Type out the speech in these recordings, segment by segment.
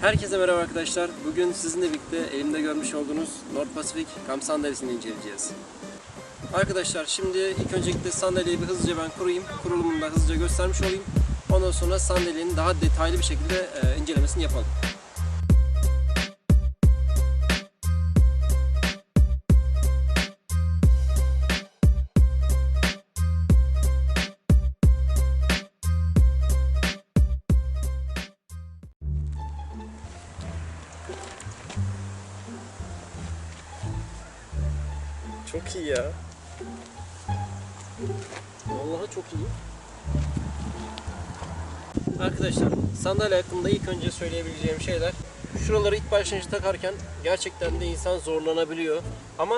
Herkese merhaba arkadaşlar. Bugün sizinle birlikte elimde görmüş olduğunuz North Pacific kamp sandalyesini inceleyeceğiz. Arkadaşlar şimdi ilk öncelikle sandalyeyi bir hızlıca ben kurayım. Kurulumunu da hızlıca göstermiş olayım. Ondan sonra sandalyenin daha detaylı bir şekilde e, incelemesini yapalım. Çok iyi ya. Vallahi çok iyi. Arkadaşlar sandalye hakkında ilk önce söyleyebileceğim şeyler şuraları ilk başlayınca takarken gerçekten de insan zorlanabiliyor. Ama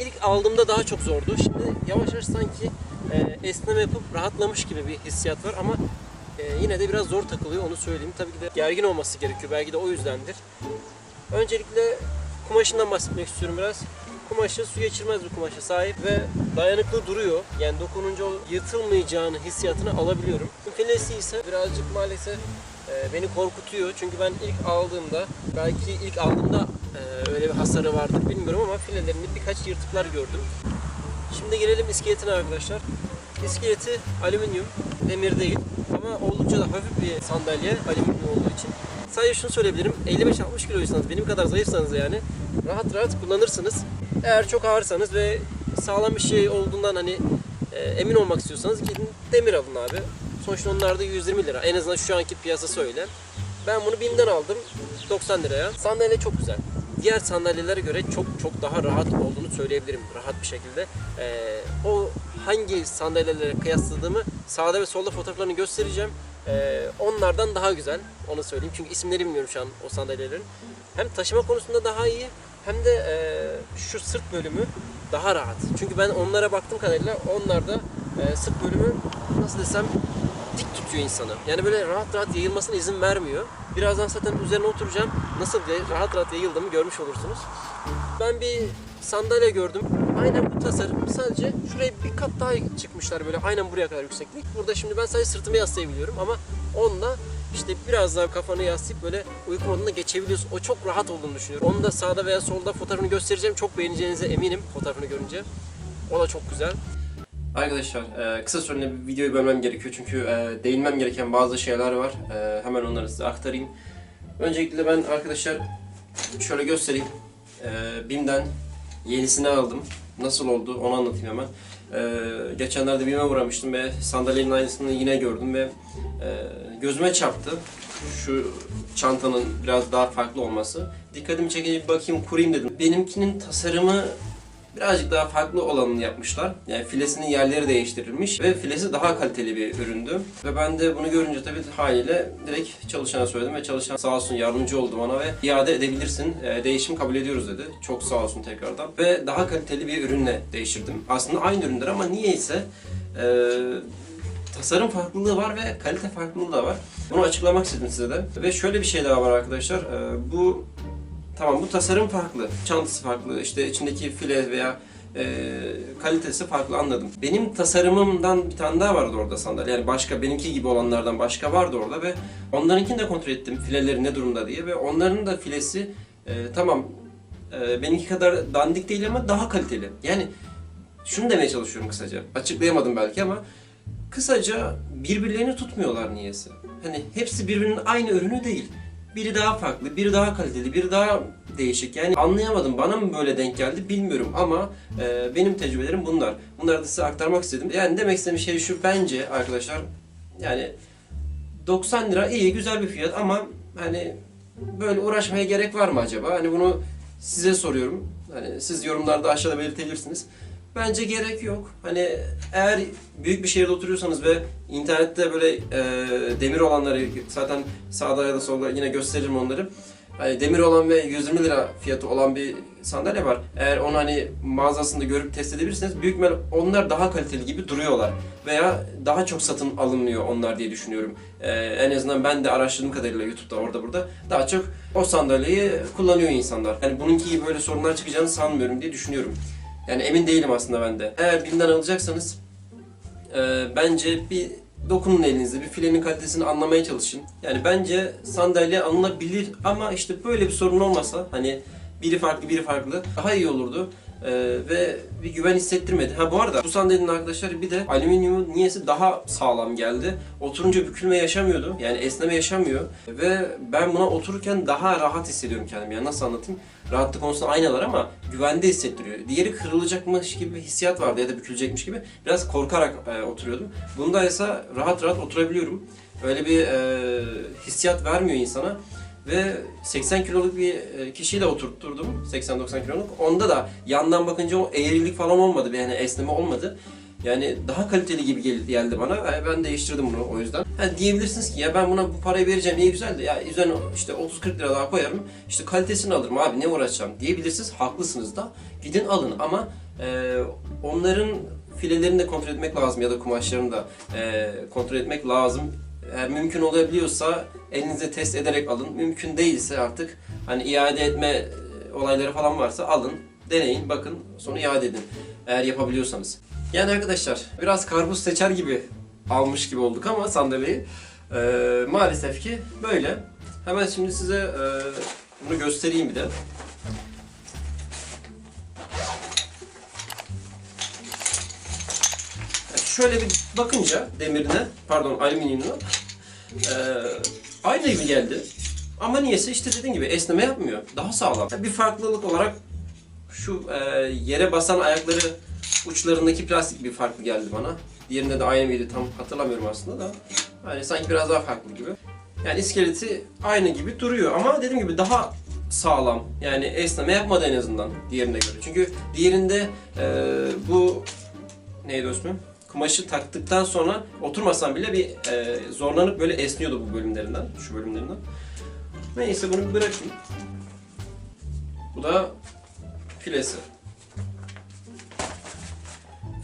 ilk aldığımda daha çok zordu. Şimdi yavaş yavaş sanki e, esneme yapıp rahatlamış gibi bir hissiyat var ama e, yine de biraz zor takılıyor onu söyleyeyim. Tabii ki de gergin olması gerekiyor. Belki de o yüzdendir. Öncelikle kumaşından bahsetmek istiyorum biraz. Kumaşı su geçirmez bir kumaşa sahip ve dayanıklı duruyor. Yani dokununca o yırtılmayacağını hissiyatını alabiliyorum. Filesi ise birazcık maalesef e, beni korkutuyor. Çünkü ben ilk aldığımda, belki ilk aldığımda e, öyle bir hasarı vardır bilmiyorum ama filelerinde birkaç yırtıklar gördüm. Şimdi gelelim iskeletine arkadaşlar. İskeleti alüminyum, demir değil ama oldukça da hafif bir sandalye alüminyum olduğu için. Sadece şunu söyleyebilirim, 55-60 kiloysanız, benim kadar zayıfsanız yani rahat rahat kullanırsınız. Eğer çok ağırsanız ve sağlam bir şey olduğundan hani e, emin olmak istiyorsanız gidin demir alın abi. Sonuçta onlar da 120 lira. En azından şu anki piyasası öyle. Ben bunu BİM'den aldım 90 liraya. Sandalye çok güzel. Diğer sandalyelere göre çok çok daha rahat olduğunu söyleyebilirim rahat bir şekilde. Ee, o hangi sandalyelere kıyasladığımı sağda ve solda fotoğraflarını göstereceğim. Ee, onlardan daha güzel onu söyleyeyim. Çünkü isimleri bilmiyorum şu an o sandalyelerin. Hem taşıma konusunda daha iyi hem de e, şu sırt bölümü daha rahat. Çünkü ben onlara baktığım kadarıyla onlarda e, sırt bölümü nasıl desem dik tutuyor insanı. Yani böyle rahat rahat yayılmasına izin vermiyor. Birazdan zaten üzerine oturacağım. Nasıl bir rahat rahat yayıldığımı görmüş olursunuz. Ben bir sandalye gördüm. Aynen bu tasarım. Sadece şuraya bir kat daha çıkmışlar böyle aynen buraya kadar yükseklik. Burada şimdi ben sadece sırtımı yaslayabiliyorum ama onunla işte biraz daha kafanı yaslayıp böyle uyku moduna geçebiliyorsun. O çok rahat olduğunu düşünüyorum. Onu da sağda veya solda fotoğrafını göstereceğim. Çok beğeneceğinize eminim fotoğrafını görünce. O da çok güzel. Arkadaşlar e, kısa sürede bir videoyu bölmem gerekiyor çünkü e, değinmem gereken bazı şeyler var. E, hemen onları size aktarayım. Öncelikle ben arkadaşlar şöyle göstereyim. BİM'den yenisini aldım. Nasıl oldu onu anlatayım hemen. E, geçenlerde BİM'e uğramıştım ve sandalyenin aynısını yine gördüm ve e, gözüme çarptı. Şu çantanın biraz daha farklı olması. Dikkatimi çekince bir bakayım kurayım dedim. Benimkinin tasarımı birazcık daha farklı olanını yapmışlar. Yani filesinin yerleri değiştirilmiş ve filesi daha kaliteli bir üründü. Ve ben de bunu görünce tabii haliyle direkt çalışana söyledim ve çalışan sağ olsun yardımcı oldu bana ve iade edebilirsin, e, değişim kabul ediyoruz dedi. Çok sağ olsun tekrardan. Ve daha kaliteli bir ürünle değiştirdim. Aslında aynı üründür ama niyeyse e, tasarım farklılığı var ve kalite farklılığı da var. Bunu açıklamak istedim size de. Ve şöyle bir şey daha var arkadaşlar. E, bu Tamam bu tasarım farklı, çantası farklı, işte içindeki file veya e, kalitesi farklı anladım. Benim tasarımımdan bir tane daha vardı orada sandalye. Yani başka benimki gibi olanlardan başka vardı orada ve onlarınkini de kontrol ettim fileleri ne durumda diye ve onların da filesi e, tamam e, benimki kadar dandik değil ama daha kaliteli. Yani şunu demeye çalışıyorum kısaca. Açıklayamadım belki ama kısaca birbirlerini tutmuyorlar niyeyse. Hani hepsi birbirinin aynı ürünü değil. Biri daha farklı, biri daha kaliteli, biri daha değişik. Yani anlayamadım. Bana mı böyle denk geldi bilmiyorum ama e, benim tecrübelerim bunlar. Bunları da size aktarmak istedim. Yani demek istediğim şey şu bence arkadaşlar yani 90 lira iyi güzel bir fiyat ama hani böyle uğraşmaya gerek var mı acaba? Hani bunu size soruyorum. Hani siz yorumlarda aşağıda belirtebilirsiniz. Bence gerek yok. Hani eğer büyük bir şehirde oturuyorsanız ve internette böyle e, demir olanları zaten sağda ya da solda yine gösteririm onları. Hani demir olan ve 120 lira fiyatı olan bir sandalye var. Eğer onu hani mağazasında görüp test edebilirsiniz büyük ihtimal onlar daha kaliteli gibi duruyorlar. Veya daha çok satın alınmıyor onlar diye düşünüyorum. Ee, en azından ben de araştırdığım kadarıyla YouTube'da orada burada daha çok o sandalyeyi kullanıyor insanlar. Yani bununki gibi böyle sorunlar çıkacağını sanmıyorum diye düşünüyorum. Yani emin değilim aslında ben de. Eğer BİM'den alacaksanız e, bence bir dokunun elinize, bir filenin kalitesini anlamaya çalışın. Yani bence sandalye alınabilir ama işte böyle bir sorun olmasa hani biri farklı biri farklı daha iyi olurdu. Ee, ve bir güven hissettirmedi. Ha bu arada bu sandalyenin arkadaşlar bir de alüminyumu niyeyse daha sağlam geldi. Oturunca bükülme yaşamıyordu. Yani esneme yaşamıyor. Ve ben buna otururken daha rahat hissediyorum kendimi. Yani nasıl anlatayım? Rahatlık konusunda aynalar ama güvende hissettiriyor. Diğeri kırılacakmış gibi bir hissiyat vardı ya da bükülecekmiş gibi. Biraz korkarak e, oturuyordum. Bunda ise rahat rahat oturabiliyorum. Öyle bir e, hissiyat vermiyor insana. Ve 80 kiloluk bir e, kişiyle oturtturdum. 80-90 kiloluk. Onda da yandan bakınca o eğrilik falan olmadı. Yani esneme olmadı. Yani daha kaliteli gibi gel- geldi bana. E, Ben değiştirdim bunu o yüzden. Ha, diyebilirsiniz ki ya ben buna bu parayı vereceğim iyi güzel de ya üzerine işte 30-40 lira daha koyarım. İşte kalitesini alırım abi ne uğraşacağım diyebilirsiniz. Haklısınız da. Gidin alın ama e, onların filelerini de kontrol etmek lazım ya da kumaşlarını da e, kontrol etmek lazım. Eğer mümkün olabiliyorsa elinize test ederek alın. Mümkün değilse artık hani iade etme e, olayları falan varsa alın, deneyin, bakın, sonra iade edin. Eğer yapabiliyorsanız. Yani arkadaşlar biraz karpuz seçer gibi almış gibi olduk ama sandalyeyi. Ee, maalesef ki böyle. Hemen şimdi size e, bunu göstereyim bir de. Şöyle bir bakınca demirine, pardon alüminyumuna ee, aynı gibi geldi. Ama niyeyse işte dediğim gibi esneme yapmıyor. Daha sağlam. Bir farklılık olarak şu e, yere basan ayakları uçlarındaki plastik bir farklı geldi bana. Diğerinde de aynı mıydı tam hatırlamıyorum aslında da. Yani sanki biraz daha farklı gibi. Yani iskeleti aynı gibi duruyor ama dediğim gibi daha sağlam. Yani esneme yapmadı en azından diğerine göre. Çünkü diğerinde e, bu neydi o ismi? Kumaşı taktıktan sonra oturmasam bile bir e, zorlanıp böyle esniyordu bu bölümlerinden, şu bölümlerinden. Neyse bunu bir bırakayım. Bu da filesi.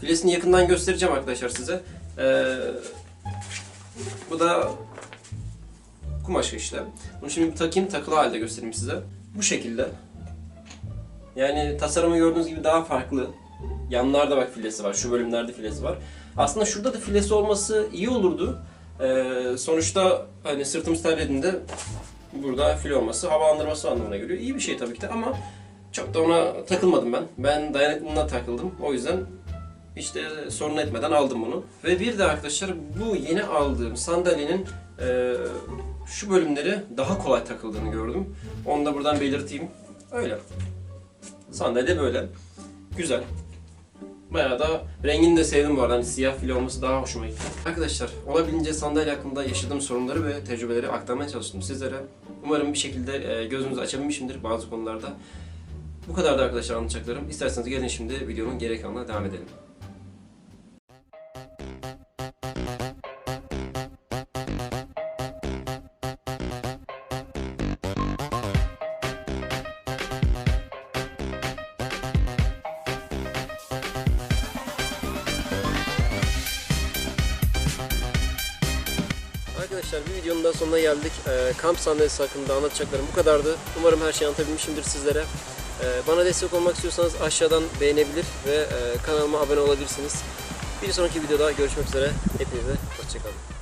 Filesini yakından göstereceğim arkadaşlar size. Ee, bu da kumaşı işte. Bunu şimdi bir takayım, takılı halde göstereyim size. Bu şekilde. Yani tasarımı gördüğünüz gibi daha farklı. Yanlarda bak filesi var, şu bölümlerde filesi var. Aslında şurada da filesi olması iyi olurdu. Ee, sonuçta hani sırtımız terlediğinde burada file olması havalandırması anlamına geliyor. İyi bir şey tabii ki de ama çok da ona takılmadım ben. Ben dayanıklılığına takıldım. O yüzden işte sorun etmeden aldım bunu. Ve bir de arkadaşlar bu yeni aldığım sandalyenin e, şu bölümleri daha kolay takıldığını gördüm. Onu da buradan belirteyim. Öyle. Sandalye böyle. Güzel. Bayağı da rengini de sevdim bu arada. Hani siyah fil olması daha hoşuma gitti. Arkadaşlar olabildiğince sandalye hakkında yaşadığım sorunları ve tecrübeleri aktarmaya çalıştım sizlere. Umarım bir şekilde e, gözünüzü açabilmişimdir bazı konularda. Bu kadar da arkadaşlar anlatacaklarım. İsterseniz gelin şimdi videonun geri devam edelim. Arkadaşlar bir videonun daha sonuna geldik. Ee, kamp sandalyesi hakkında anlatacaklarım bu kadardı. Umarım her şeyi anlatabilmişimdir sizlere. Ee, bana destek olmak istiyorsanız aşağıdan beğenebilir ve e, kanalıma abone olabilirsiniz. Bir sonraki videoda görüşmek üzere. Hepinize hoşçakalın.